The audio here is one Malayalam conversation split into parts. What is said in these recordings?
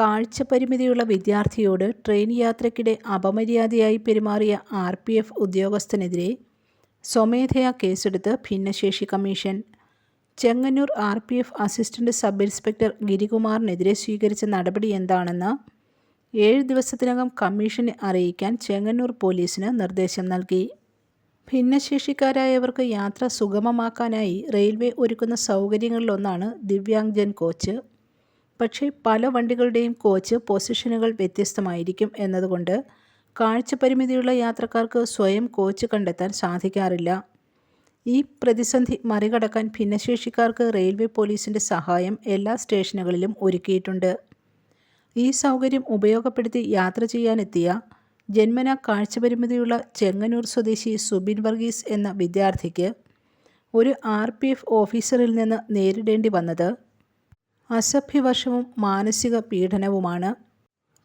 കാഴ്ച പരിമിതിയുള്ള വിദ്യാർത്ഥിയോട് ട്രെയിൻ യാത്രയ്ക്കിടെ അപമര്യാദയായി പെരുമാറിയ ആർ പി എഫ് ഉദ്യോഗസ്ഥനെതിരെ സ്വമേധയാ കേസെടുത്ത് ഭിന്നശേഷി commission. Chengannur R P F assistant sub inspector ഗിരികുമാറിനെതിരെ സ്വീകരിച്ച നടപടി എന്താണെന്ന് ഏഴ് ദിവസത്തിനകം കമ്മീഷനെ അറിയിക്കാൻ ചെങ്ങന്നൂർ പോലീസിന് നിർദ്ദേശം നൽകി. ഭിന്നശേഷിക്കാരായവർക്ക് യാത്ര സുഗമമാക്കാനായി റെയിൽവേ ഒരുക്കുന്ന സൗകര്യങ്ങളിലൊന്നാണ് ദിവ്യാംഗജൻ കോച്ച്. പക്ഷേ പല വണ്ടികളുടെയും കോച്ച് പൊസിഷനുകൾ വ്യത്യസ്തമായിരിക്കും എന്നതുകൊണ്ട് കാഴ്ച പരിമിതിയുള്ള യാത്രക്കാർക്ക് സ്വയം കോച്ച് കണ്ടെത്താൻ സാധിക്കാറില്ല. ഈ പ്രതിസന്ധി മറികടക്കാൻ ഭിന്നശേഷിക്കാർക്ക് റെയിൽവേ പോലീസിന്റെ സഹായം എല്ലാ സ്റ്റേഷനുകളിലും ഒരുക്കിയിട്ടുണ്ട്. ഈ സൗകര്യം ഉപയോഗപ്പെടുത്തി യാത്ര ചെയ്യാനെത്തിയ ജന്മന കാഴ്ചപരിമിതിയുള്ള ചെങ്ങന്നൂർ സ്വദേശി സുബിൻ വർഗീസ് എന്ന വിദ്യാർത്ഥിക്ക് ഒരു ആർ പി എഫ് ഓഫീസറിൽ നിന്ന് നേരിടേണ്ടി വന്നത് അസഭ്യവർഷവും മാനസിക പീഡനവുമാണ്.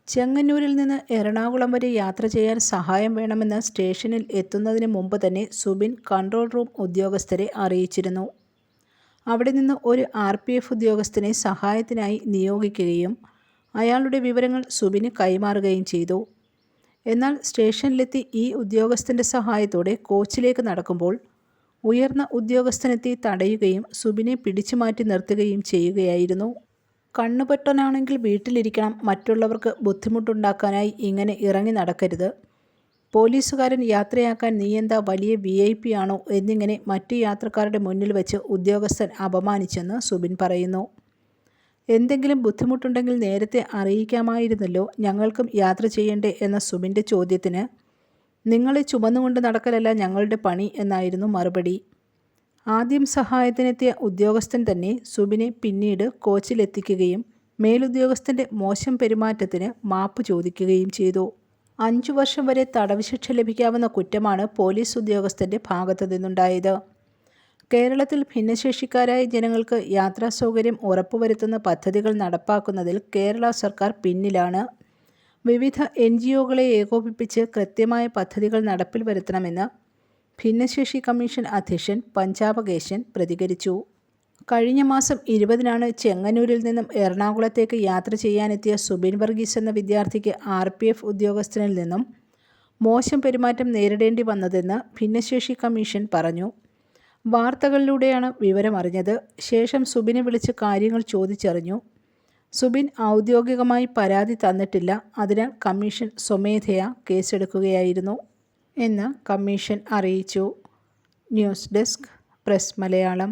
ചെങ്ങന്നൂരിൽ നിന്ന് എറണാകുളം വരെ യാത്ര ചെയ്യാൻ സഹായം വേണമെന്ന് സ്റ്റേഷനിൽ എത്തുന്നതിന് മുമ്പ് തന്നെ സുബിൻ കൺട്രോൾ റൂം ഉദ്യോഗസ്ഥരെ അറിയിച്ചിരുന്നു. അവിടെ നിന്ന് ഒരു ആർ പി എഫ് ഉദ്യോഗസ്ഥനെ സഹായത്തിനായി നിയോഗിക്കുകയും അയാളുടെ വിവരങ്ങൾ സുബിന് കൈമാറുകയും ചെയ്തു. എന്നാൽ സ്റ്റേഷനിലെത്തി ഈ ഉദ്യോഗസ്ഥന്റെ സഹായത്തോടെ കോച്ചിലേക്ക് നടക്കുമ്പോൾ ഉയർന്ന ഉദ്യോഗസ്ഥനെത്തി തടയുകയും സുബിനെ പിടിച്ചു മാറ്റി നിർത്തുകയും ചെയ്യുകയായിരുന്നു. കണ്ണുപെട്ടനാണെങ്കിൽ വീട്ടിലിരിക്കണം മറ്റുള്ളവർക്ക് ബുദ്ധിമുട്ടുണ്ടാക്കാനായി ഇങ്ങനെ ഇറങ്ങി നടക്കരുത്. പോലീസുകാരൻ യാത്രയാക്കാൻ നീയെന്താ വലിയ വി ഐ പി ആണോ എന്നിങ്ങനെ മറ്റു യാത്രക്കാരുടെ മുന്നിൽ വെച്ച് ഉദ്യോഗസ്ഥൻ അപമാനിച്ചെന്ന് സുബിൻ പറയുന്നു. എന്തെങ്കിലും ബുദ്ധിമുട്ടുണ്ടെങ്കിൽ നേരത്തെ അറിയിക്കാമായിരുന്നല്ലോ ഞങ്ങൾക്കും യാത്ര ചെയ്യണ്ടേ എന്ന സുബിന്റെ ചോദ്യത്തിന് നിങ്ങളെ ചുമന്നുകൊണ്ട് നടക്കലല്ല ഞങ്ങളുടെ പണി എന്നായിരുന്നു മറുപടി. ആദ്യം സഹായത്തിനെത്തിയ ഉദ്യോഗസ്ഥൻ തന്നെ സുബിനെ പിന്നീട് കോച്ചിലെത്തിക്കുകയും മേലുദ്യോഗസ്ഥന്റെ മോശം പെരുമാറ്റത്തിന് മാപ്പ് ചോദിക്കുകയും ചെയ്തു. അഞ്ചു വർഷം വരെ തടവ് ശിക്ഷ ലഭിക്കാവുന്ന കുറ്റമാണ് പോലീസ് ഉദ്യോഗസ്ഥന്റെ ഭാഗത്തു നിന്നുണ്ടായത്. കേരളത്തിൽ ഭിന്നശേഷിക്കാരായ ജനങ്ങൾക്ക് യാത്രാ സൗകര്യം ഉറപ്പുവരുത്തുന്ന പദ്ധതികൾ നടപ്പാക്കുന്നതിൽ കേരള സർക്കാർ പിന്നിലാണ്. വിവിധ എൻ ജി ഒകളെ ഏകോപിപ്പിച്ച് കൃത്യമായ പദ്ധതികൾ നടപ്പിൽ വരുത്തണമെന്ന് ഭിന്നശേഷി കമ്മീഷൻ അധ്യക്ഷൻ പഞ്ചാബകേശൻ പ്രതികരിച്ചു. കഴിഞ്ഞ മാസം ഇരുപതിനാണ് ചെങ്ങന്നൂരിൽ നിന്നും എറണാകുളത്തേക്ക് യാത്ര ചെയ്യാനെത്തിയ സുബിൻ വർഗീസ് എന്ന വിദ്യാർത്ഥിക്ക് ആർ പി എഫ് ഉദ്യോഗസ്ഥനിൽ നിന്നും മോശം പെരുമാറ്റം നേരിടേണ്ടി വന്നതെന്ന് ഭിന്നശേഷി കമ്മീഷൻ പറഞ്ഞു. വാർത്തകളിലൂടെയാണ് വിവരമറിഞ്ഞത്. ശേഷം സുബിനെ വിളിച്ച് കാര്യങ്ങൾ ചോദിച്ചറിഞ്ഞു. സുബിൻ ഔദ്യോഗികമായി പരാതി തന്നിട്ടില്ല. അതിനാൽ കമ്മീഷൻ സ്വമേധയാ കേസെടുക്കുകയായിരുന്നു എന്ന് കമ്മീഷൻ അറിയിച്ചു. News desk press Malayalam.